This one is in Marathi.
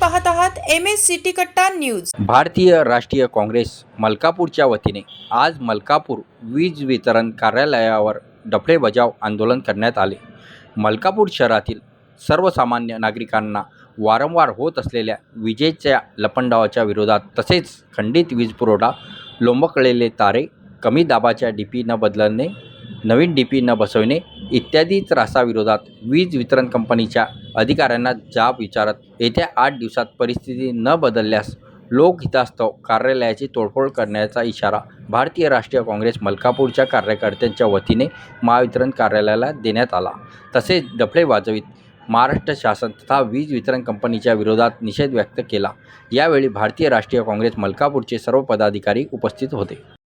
M S city Katta news. Bharatiya Rashtriya Congress मलकापूरच्या वतीने आज मलकापूर वीज वितरण कार्यालयावर डफडे बजाव आंदोलन करण्यात आले. मलकापूर शहरातील सर्वसामान्य नागरिकांना वारंवार होत असलेल्या विजेच्या लपंडावाच्या विरोधात तसेच खंडित वीज पुरवठा लोंबकळलेले तारे कमी दाबाच्या डी पी न बदलणे नवीन डी पी न बसवणे इत्यादी त्रासाविरोधात वीज वितरण कंपनीच्या अधिकाऱ्यांना जाब विचारत येत्या आठ दिवसात परिस्थिती न बदलल्यास लोकहितास्तव कार्यालयाची तोडफोड करण्याचा इशारा भारतीय राष्ट्रीय काँग्रेस मलकापूरच्या कार्यकर्त्यांच्या वतीने महावितरण कार्यालयाला देण्यात आला. तसेच डफळे वाजवीत महाराष्ट्र शासन तथा वीज वितरण कंपनीच्या विरोधात निषेध व्यक्त केला. यावेळी भारतीय राष्ट्रीय काँग्रेस मलकापूरचे सर्व पदाधिकारी उपस्थित होते.